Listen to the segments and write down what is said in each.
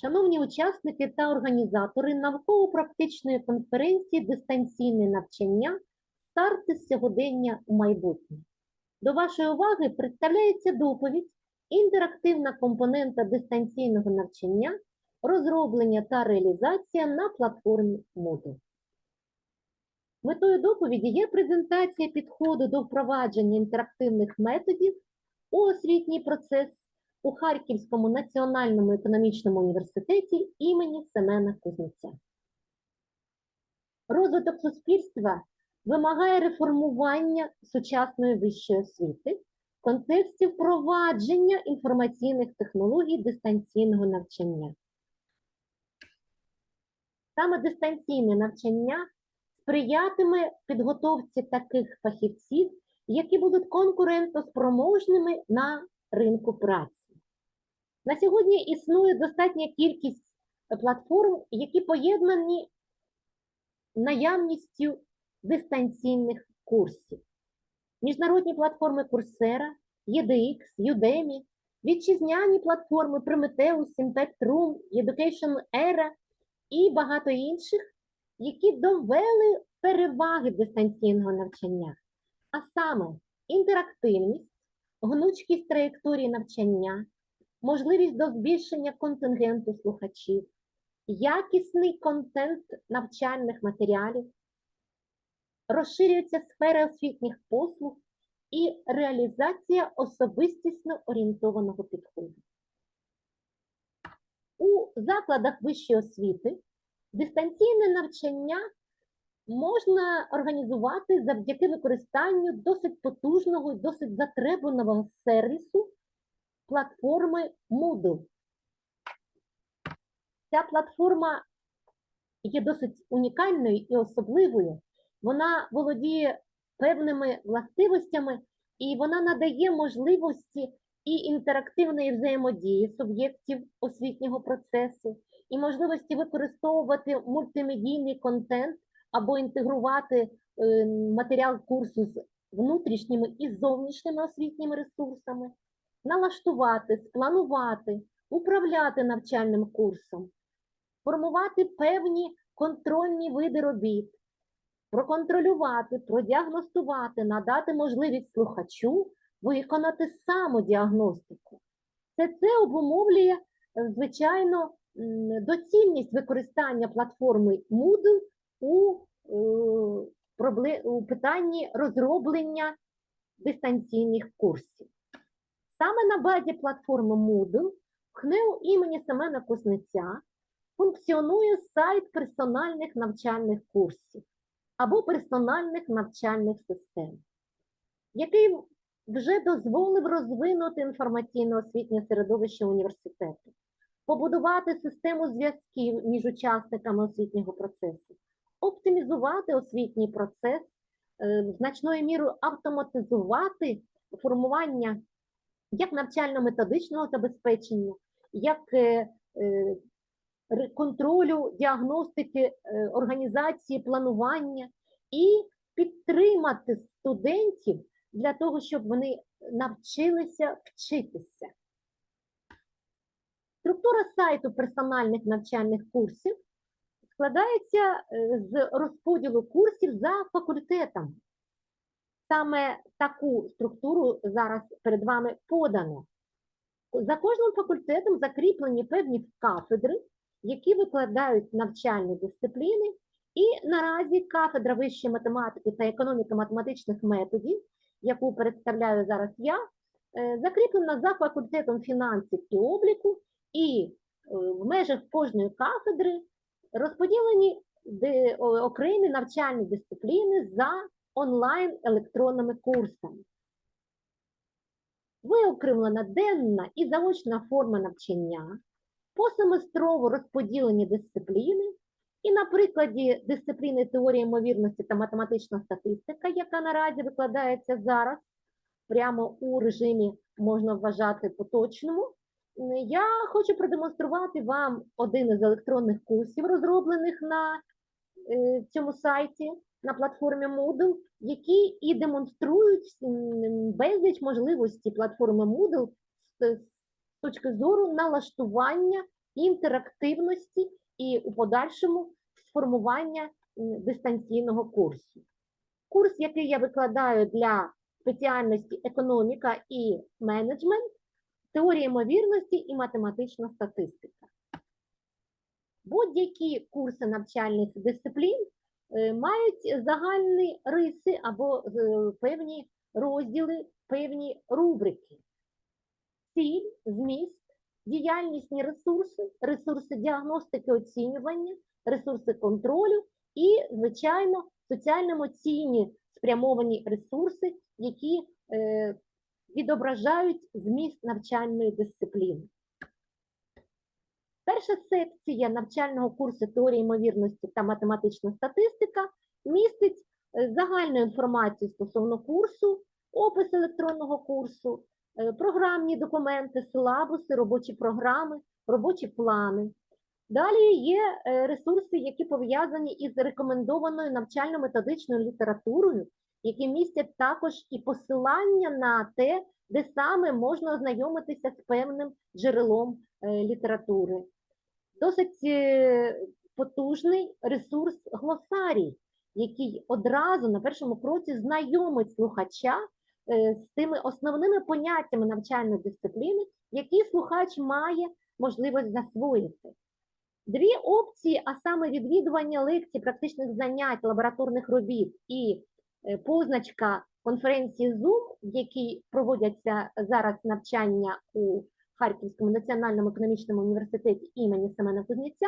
Шановні учасники та організатори науково-практичної конференції дистанційне навчання старти сьогодення у майбутнє. До вашої уваги представляється доповідь інтерактивна компонента дистанційного навчання, розроблення та реалізація на платформі Moodle. Метою доповіді є презентація підходу до впровадження інтерактивних методів у освітній процес у Харківському національному економічному університеті імені Семена Кузнеця. Розвиток суспільства вимагає реформування сучасної вищої освіти в контексті впровадження інформаційних технологій дистанційного навчання. Саме дистанційне навчання сприятиме підготовці таких фахівців, які будуть конкурентоспроможними на ринку праці. На сьогодні існує достатня кількість платформ, які поєднані наявністю дистанційних курсів. Міжнародні платформи Coursera, EDX, Udemy, вітчизняні платформи Prometheus, Impactroom, Education Era і багато інших, які довели переваги дистанційного навчання, а саме інтерактивність, гнучкість траєкторії навчання, можливість до збільшення контингенту слухачів, якісний контент навчальних матеріалів, розширюється сфера освітніх послуг і реалізація особистісно орієнтованого підходу. У закладах вищої освіти дистанційне навчання можна організувати завдяки використанню досить потужного і досить затребуваного сервісу платформи Moodle. Ця платформа є досить унікальною і особливою. Вона володіє певними властивостями, і вона надає можливості і інтерактивної взаємодії суб'єктів освітнього процесу, і можливості використовувати мультимедійний контент або інтегрувати е, матеріал курсу з внутрішніми і зовнішніми освітніми ресурсами налаштувати, спланувати, управляти навчальним курсом, формувати певні контрольні види робіт, проконтролювати, продіагностувати, надати можливість слухачу виконати самодіагностику. Це це обумовлює, е, звичайно, доцільність використання платформи Moodle у, е, у питанні розроблення дистанційних курсів. Саме на базі платформи Moodle в ХНЕУ імені Семена Кузнеця функціонує сайт персональних навчальних курсів або персональних навчальних систем, який вже дозволив розвинути інформаційно-освітнє середовище університету, побудувати систему зв'язків між учасниками освітнього процесу, оптимізувати освітній процес, е, значною мірою автоматизувати формування як навчально-методичного забезпечення, як е, е, контролю, діагностики, е, організації, планування і підтримати студентів для того, щоб вони навчилися вчитися. Структура сайту персональних навчальних курсів складається з розподілу курсів за факультетом. Саме таку структуру зараз перед вами подано. За кожним факультетом закріплені певні кафедри, які викладають навчальні дисципліни, і наразі кафедра вищої математики та економіки математичних методів, яку представляю зараз я, е, закріплена за факультетом фінансів і обліку, і е, в межах кожної кафедри розподілені окремі навчальні дисципліни за онлайн електронними курсами. Виокремлена денна і заочна форма навчання, посеместрово розподілені дисципліни, і на прикладі дисципліни теорії ймовірності та математична статистика, яка наразі викладається зараз, прямо у режимі можна вважати поточному, я хочу продемонструвати вам один із електронних курсів, розроблених на е, цьому сайті на платформі Moodle, які і демонструють безліч можливості платформи Moodle з точки зору налаштування інтерактивності і у подальшому сформування дистанційного курсу. Курс, який я викладаю для спеціальності економіка і менеджмент, теорія ймовірності і математична статистика. Будь-які курси навчальних дисциплін мають загальні риси або е, певні розділи, певні рубрики. Ціль, зміст, діяльнісні ресурси, ресурси діагностики оцінювання, ресурси контролю і, звичайно, соціально-емоційні спрямовані ресурси, які е, відображають зміст навчальної дисципліни. Перша секція навчального курсу теорії ймовірності та математична статистика містить е, загальну інформацію стосовно курсу, опис електронного курсу, е, програмні документи, силабуси, робочі програми, робочі плани. Далі є е, ресурси, які пов'язані із рекомендованою навчально-методичною літературою, які містять також і посилання на те, де саме можна ознайомитися з певним джерелом літератури. Досить е, потужний ресурс глосарій, який одразу на першому кроці знайомить слухача е, з тими основними поняттями навчальної дисципліни, які слухач має можливість засвоїти. Дві опції, а саме відвідування лекцій, практичних занять, лабораторних робіт і е, позначка конференції Zoom, в якій проводяться зараз навчання у Харківському національному економічному університеті імені Семена Кузнєця,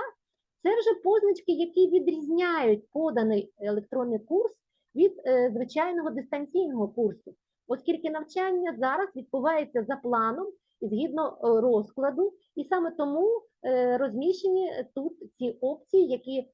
це вже позначки, які відрізняють поданий електронний курс від е, звичайного дистанційного курсу, оскільки навчання зараз відбувається за планом і згідно е, розкладу, і саме тому е, розміщені тут ці опції, які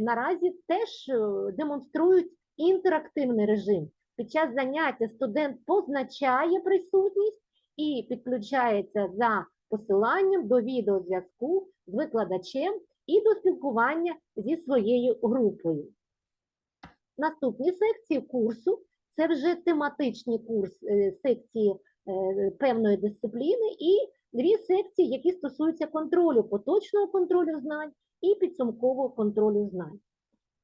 наразі теж демонструють інтерактивний режим. Під час заняття студент позначає присутність і підключається за посиланням до відеозв'язку з викладачем і до спілкування зі своєю групою. Наступні секції курсу це вже тематичні курс е, секції е, певної дисципліни і дві секції, які стосуються контролю, поточного контролю знань і підсумкового контролю знань.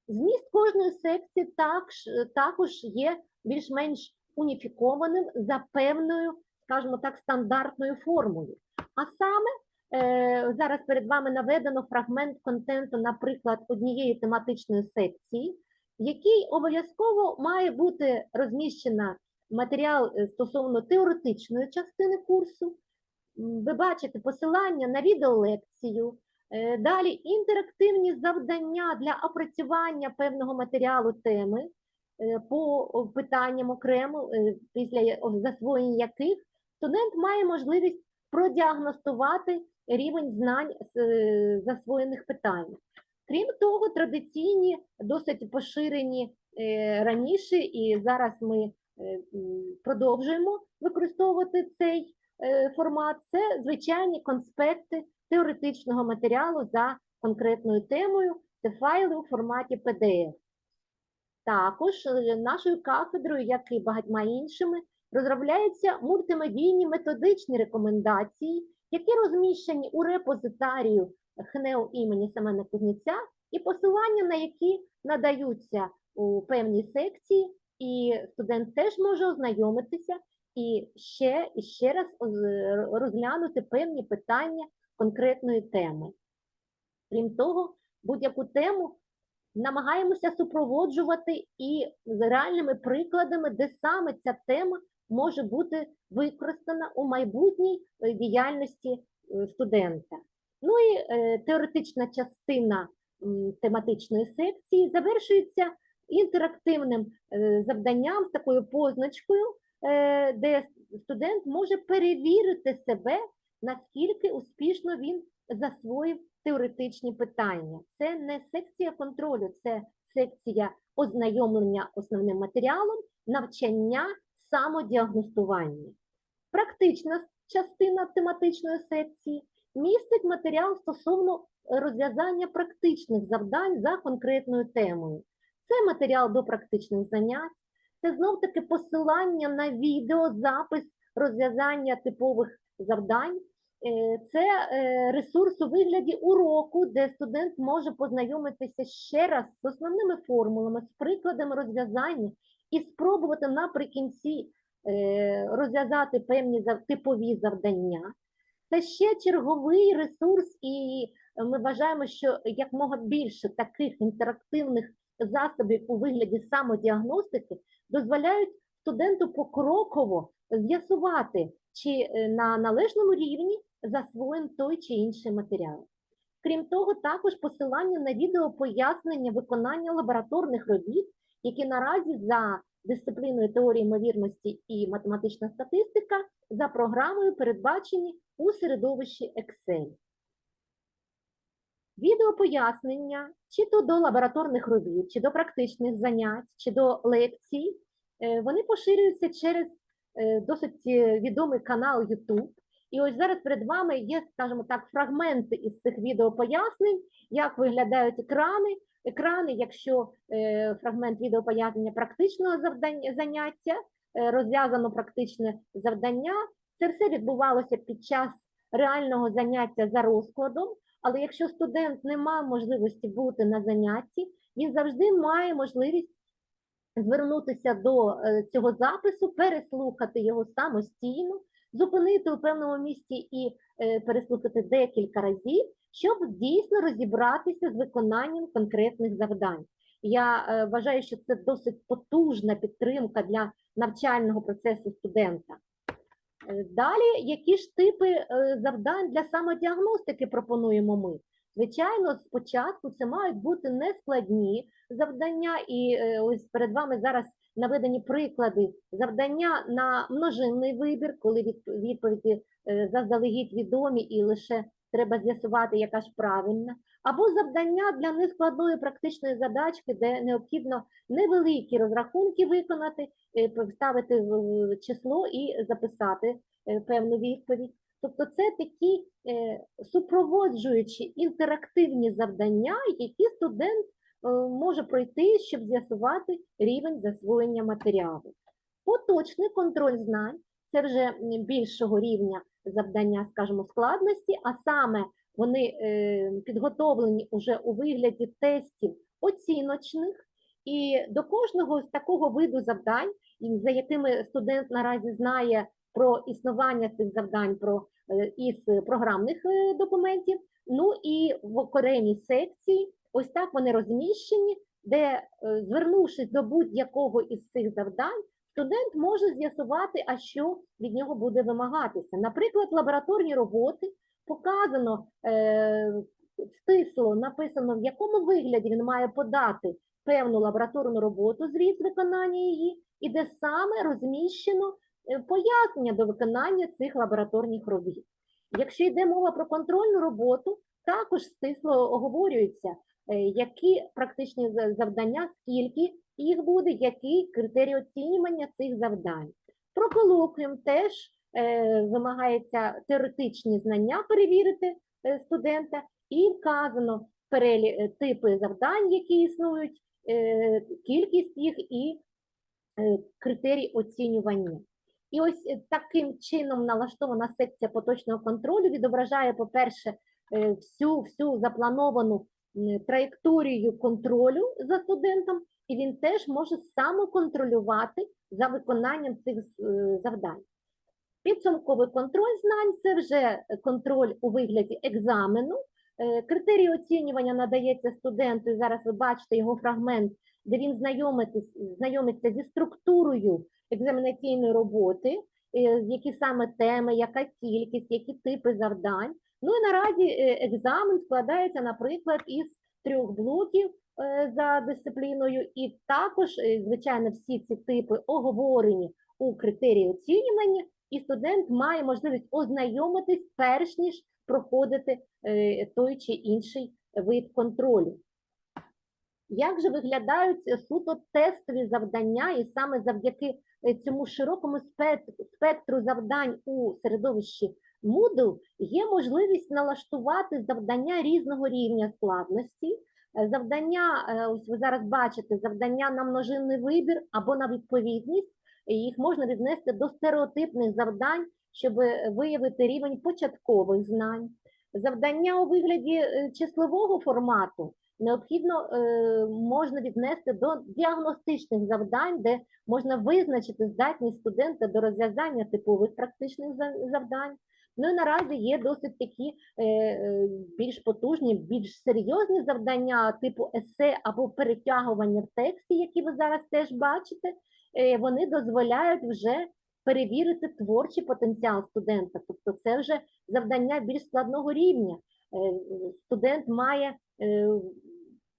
Зміст кожної секції також, також є більш-менш уніфікованим за певною, скажімо так, стандартною формою. А саме е, зараз перед вами наведено фрагмент контенту, наприклад, однієї тематичної секції, в якій обов'язково має бути розміщена матеріал е, стосовно теоретичної частини курсу. Ви бачите посилання на відеолекцію, Е, Далі інтерактивні завдання для опрацювання певного матеріалу теми по питанням окремо, після засвоєння яких студент має можливість продіагностувати рівень знань е, засвоєних питань. Крім того, традиційні, досить поширені е, раніше, і зараз ми е, продовжуємо використовувати цей формат. Це звичайні конспекти теоретичного матеріалу за конкретною темою. Це файли у форматі PDF. Також нашою кафедрою, як і багатьма іншими, розробляються мультимедійні методичні рекомендації, які розміщені у репозитарію ХНЕУ імені Семена Кузнєця, і посилання на які надаються у певній секції, і студент теж може ознайомитися і ще, і ще раз е, розглянути певні питання конкретної теми. Крім того, будь-яку тему намагаємося супроводжувати і з реальними прикладами, де саме ця тема може бути використана у майбутній е, діяльності е, студента. Ну і е, теоретична частина тематичної секції завершується інтерактивним завданням з такою позначкою, де студент може перевірити себе, наскільки успішно він засвоїв теоретичні питання. Це не секція контролю, це секція ознайомлення основним матеріалом, навчання, самодіагностування. Практична частина тематичної секції містить матеріал стосовно розв'язання практичних завдань за конкретною темою. Це матеріал до практичних занять, це знов-таки посилання на відеозапис розв'язання типових завдань Е, Це е, ресурс у вигляді уроку, де студент може познайомитися ще раз з основними формулами, з прикладами розв'язання і спробувати наприкінці е, розв'язати певні типові завдання. Це ще черговий ресурс, і ми вважаємо, що якмога більше таких інтерактивних засобів у вигляді самодіагностики дозволяють студенту покроково з'ясувати, чи е, на належному рівні засвоєн той чи інший матеріал. Крім того, також посилання на відео пояснення виконання лабораторних робіт, які наразі за дисципліною теорії ймовірності і математична статистика за програмою передбачені у середовищі Excel. Відео пояснення чи то до лабораторних робіт, чи до практичних занять, чи до лекцій, е, вони поширюються через е, досить е, відомий канал YouTube. І ось зараз перед вами є, скажімо так, фрагменти із цих відеопояснень, як виглядають екрани. Екрани, якщо е, фрагмент відеопояснення практичного завдання, заняття, е, розв'язано практичне завдання, це все відбувалося під час реального заняття за розкладом. Але якщо студент не мав можливості бути на занятті, він завжди має можливість звернутися до е, цього запису, переслухати його самостійно, зупинити у певному місці і переслухати декілька разів, щоб дійсно розібратися з виконанням конкретних завдань. Я е, вважаю, що це досить потужна підтримка для навчального процесу студента. Е, Далі, які ж типи е, завдань для самодіагностики пропонуємо ми? Звичайно, спочатку це мають бути нескладні завдання, і е, ось перед вами зараз наведені приклади завдання на множинний вибір, коли відповіді заздалегідь відомі і лише треба з'ясувати, яка ж правильна, або завдання для нескладної практичної задачки, де необхідно невеликі розрахунки виконати, е, вставити в число і записати е, певну відповідь. Тобто це такі е, супроводжуючі інтерактивні завдання, які студент може пройти, щоб з'ясувати рівень засвоєння матеріалу. Поточний контроль знань це вже більшого рівня завдання, скажімо, складності, а саме вони е, підготовлені уже у вигляді тестів оціночних, і до кожного з такого виду завдань, за якими студент наразі знає про існування цих завдань про, е, із програмних е, документів, ну і в окремій секції, ось так вони розміщені, де, звернувшись до будь-якого із цих завдань, студент може з'ясувати, а що від нього буде вимагатися. Наприклад, лабораторні роботи показано е, стисло, написано, в якому вигляді він має подати певну лабораторну роботу, звіт виконання її, і де саме розміщено е, пояснення до виконання цих лабораторних робіт. Якщо йде мова про контрольну роботу, також стисло оговорюється, е, які практичні завдання, скільки їх буде, які критерії оцінювання цих завдань. Про колоквіум теж е, вимагається теоретичні знання перевірити е, студента, і вказано перелі е, типи завдань, які існують, е, кількість їх і е, критерій оцінювання. І ось е, таким чином налаштована секція поточного контролю відображає, по-перше, всю, всю заплановану траєкторію контролю за студентом, і він теж може самоконтролювати за виконанням цих е, завдань. Підсумковий контроль знань це вже контроль у вигляді екзамену. Е, Критерій оцінювання надається студенту, і зараз ви бачите його фрагмент, де він знайомиться зі структурою екзаменаційної роботи, е, які саме теми, яка кількість, які типи завдань. Ну і наразі екзамен складається, наприклад, із трьох блоків е, за дисципліною, і також, е, звичайно, всі ці типи оговорені у критерії оцінювання, і студент має можливість ознайомитись перш ніж проходити е, той чи інший вид контролю. Як же виглядають суто тестові завдання, і саме завдяки цьому широкому спектру завдань у середовищі Moodle є можливість налаштувати завдання різного рівня складності. Е, Завдання, е, ось ви зараз бачите, завдання на множинний вибір або на відповідність. Їх можна віднести до стереотипних завдань, щоб виявити рівень початкових знань. Завдання у вигляді е, числового формату необхідно е, можна віднести до діагностичних завдань, де можна визначити здатність студента до розв'язання типових практичних за- завдань. Ну і наразі є досить такі е, е, більш потужні, більш серйозні завдання типу есе або перетягування в тексті, які ви зараз теж бачите. Е, вони дозволяють вже перевірити творчий потенціал студента. Тобто це вже завдання більш складного рівня. Студент має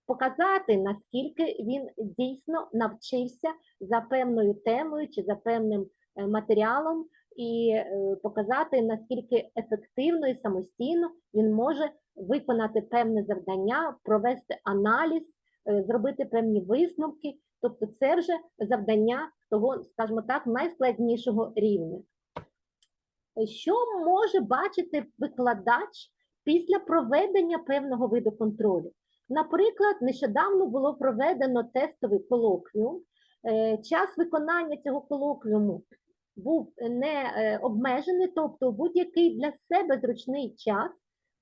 показати, наскільки він дійсно навчився за певною темою чи за певним матеріалом, і е, показати, наскільки ефективно і самостійно він може виконати певне завдання, провести аналіз, е, зробити певні висновки. Тобто, це вже завдання того, скажімо так, найскладнішого рівня. Що може бачити викладач після проведення певного виду контролю? Наприклад, нещодавно було проведено тестовий колоквіум. Е, Час виконання цього колоквіуму був не е, обмежений, тобто будь-який для себе зручний час.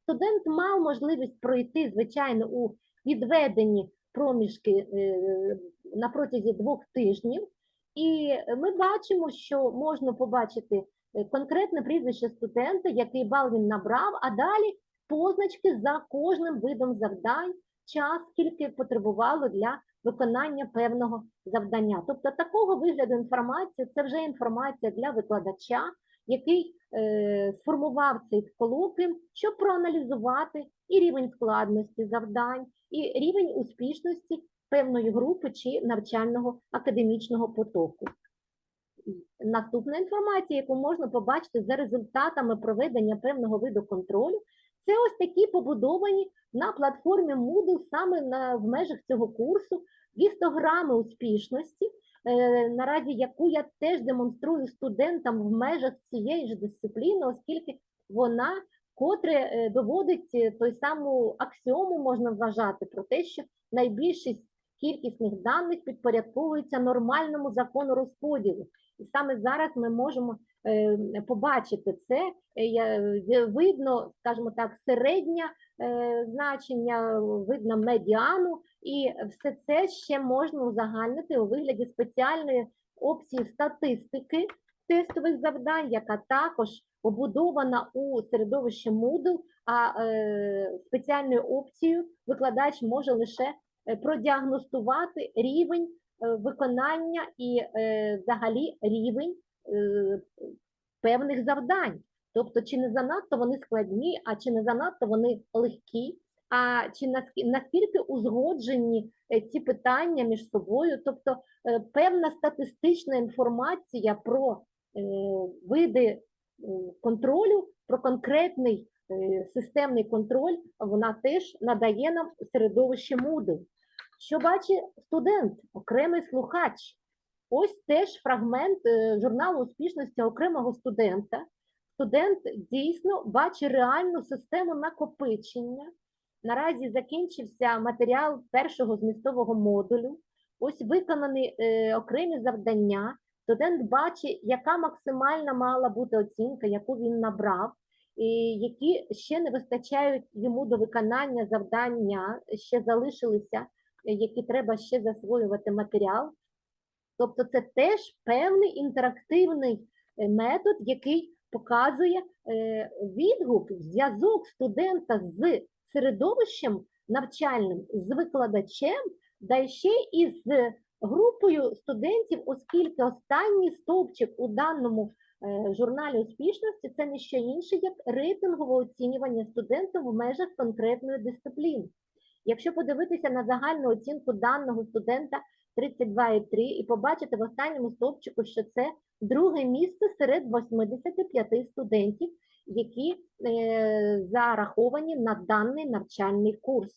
Студент мав можливість пройти, звичайно, у відведені проміжки е, на протязі двох тижнів. І ми бачимо, що можна побачити е, конкретне прізвище студента, який бал він набрав, а далі позначки за кожним видом завдань, час, скільки потребувало для виконання певного завдання. Тобто такого вигляду інформації це вже інформація для викладача, який е, сформував цей колоквіум, щоб проаналізувати і рівень складності завдань, і рівень успішності певної групи чи навчального академічного потоку. Наступна інформація, яку можна побачити за результатами проведення певного виду контролю, це ось такі побудовані на платформі Moodle саме на, в межах цього курсу гістограми успішності, е, наразі яку я теж демонструю студентам в межах цієї ж дисципліни, оскільки вона котре е, доводить е, той саму аксіому, можна вважати, про те, що найбільшість кількісних даних підпорядковується нормальному закону розподілу. І саме зараз ми можемо побачити це. Е, є видно, скажімо так, середнє е, значення, видно медіану, і все це ще можна узагальнити у вигляді спеціальної опції статистики тестових завдань, яка також побудована у середовищі Moodle, а е, спеціальною опцією викладач може лише е, продіагностувати рівень е, виконання і е, взагалі рівень е, певних завдань. Тобто, чи не занадто вони складні, а чи не занадто вони легкі, а чи наскільки узгоджені е, ці питання між собою, тобто е, певна статистична інформація про е, види е, контролю, про конкретний е, системний контроль, вона теж надає нам середовище Moodle. Що бачить студент, окремий слухач? Ось теж фрагмент е, журналу успішності окремого студента. Студент дійсно бачить реальну систему накопичення. Наразі закінчився матеріал першого змістового модулю. Ось виконані е, окремі завдання. Студент бачить, яка максимальна мала бути оцінка, яку він набрав, і які ще не вистачають йому до виконання завдання, ще залишилися, які треба ще засвоювати матеріал. Тобто це теж певний інтерактивний е, метод, який показує е, відгук, зв'язок студента з середовищем навчальним, з викладачем, да ще і з групою студентів, оскільки останній стовпчик у даному е, журналі успішності це не що інше, як рейтингове оцінювання студента в межах конкретної дисципліни. Якщо подивитися на загальну оцінку даного студента 32,3 і побачити в останньому стовпчику, що це друге місце серед 85 студентів, які е, зараховані на даний навчальний курс.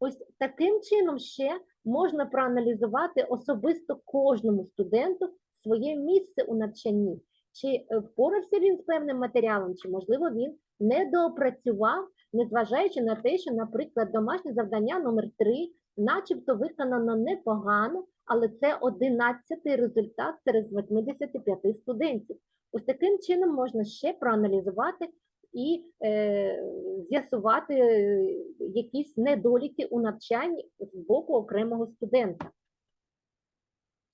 Ось таким чином ще можна проаналізувати особисто кожному студенту своє місце у навчанні. Чи е, впорався він з певним матеріалом, чи, можливо, він не доопрацював, незважаючи на те, що, наприклад, домашнє завдання номер 3 начебто виконано непогано, але це 11-й результат серед 85 студентів. Ось таким чином можна ще проаналізувати і е, з'ясувати е, якісь недоліки у навчанні з боку окремого студента.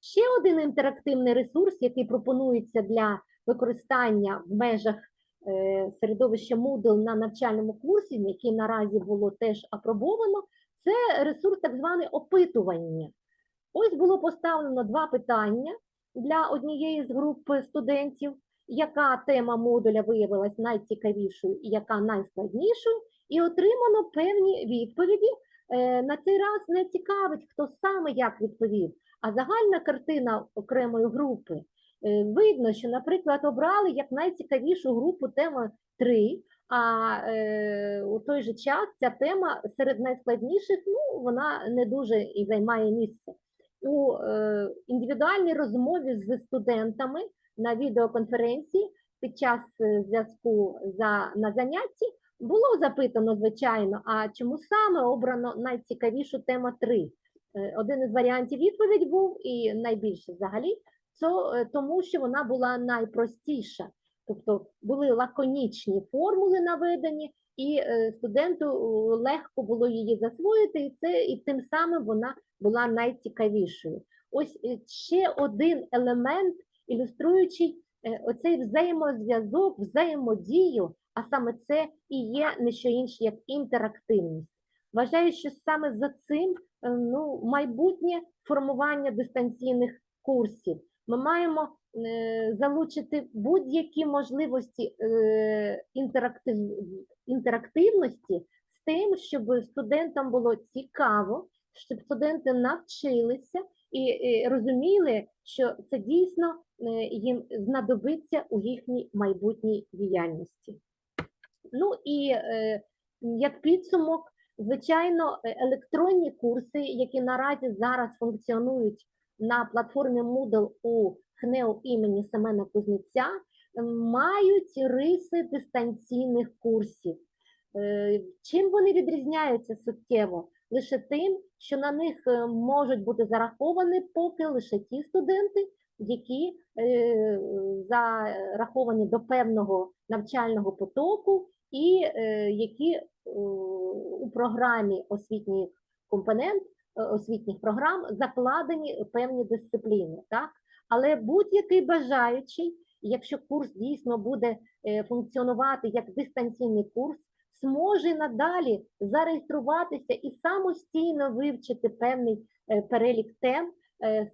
Ще один інтерактивний ресурс, який пропонується для використання в межах е, середовища Moodle на навчальному курсі, який наразі було теж апробовано, це ресурс так зване опитування. Ось було поставлено два питання для однієї з груп студентів, яка тема модуля виявилась найцікавішою і яка найскладнішою, і отримано певні відповіді. Е, На цей раз не цікавить, хто саме як відповів, а загальна картина окремої групи. Е, Видно, що, наприклад, обрали як найцікавішу групу тему 3, а е, у той же час ця тема серед найскладніших, ну, вона не дуже і займає місце. У е, індивідуальній розмові з студентами на відеоконференції під час е, зв'язку за, на занятті було запитано, звичайно, а чому саме обрано найцікавішу тему 3? Е, Один із варіантів відповідь був, і найбільше взагалі, то, е, тому що вона була найпростіша. Тобто були лаконічні формули наведені, і студенту легко було її засвоїти, і це і тим самим вона була найцікавішою. Ось е, ще один елемент, ілюструючий е, оцей взаємозв'язок, взаємодію, а саме це і є не що інше, як інтерактивність. Вважаю, що саме за цим е, ну, майбутнє формування дистанційних курсів. Ми маємо залучити будь-які можливості інтерактив, інтерактивності з тим, щоб студентам було цікаво, щоб студенти навчилися і, розуміли, що це дійсно е, їм знадобиться у їхній майбутній діяльності. Ну і е, як підсумок, звичайно, е, електронні курси, які наразі зараз функціонують на платформі Moodle у ХНЕУ імені Семена Кузнеця, мають риси дистанційних курсів. Чим вони відрізняються суттєво? Лише тим, що на них е, можуть бути зараховані поки лише ті студенти, які е, зараховані до певного навчального потоку, і е, які у програмі освітніх компонент, освітніх програм закладені певні дисципліни. Так? Але будь-який бажаючий, якщо курс дійсно буде функціонувати як дистанційний курс, зможе надалі зареєструватися і самостійно вивчити певний е, перелік тем, е, е,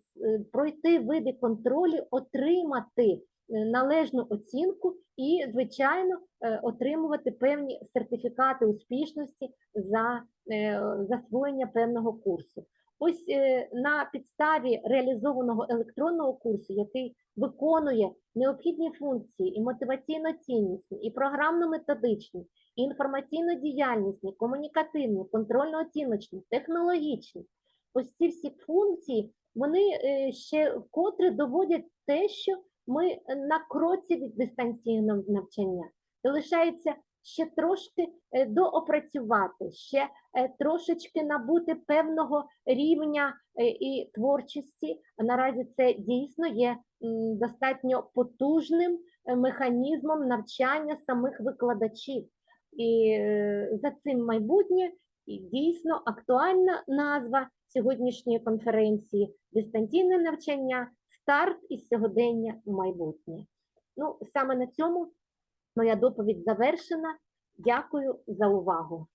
пройти види контролю, отримати належну оцінку і, звичайно, отримувати певні сертифікати успішності за засвоєння певного курсу. Ось на підставі реалізованого електронного курсу, який виконує необхідні функції і мотиваційно-ціннісні, і програмно-методичні, і інформаційно-діяльнісні, комунікативні, контрольно-оціночні, технологічні. Ось ці всі функції, вони е, ще вкотре доводять те, що ми на кроці від дистанційного навчання. Залишається ще трошки е, доопрацювати, ще е, трошечки набути певного рівня і творчості. Наразі це дійсно є достатньо потужним механізмом навчання самих викладачів. І е, за цим майбутнє і дійсно актуальна назва сьогоднішньої конференції дистанційне навчання, старт із сьогодення в майбутнє. Ну, саме на цьому моя доповідь завершена. Дякую за увагу.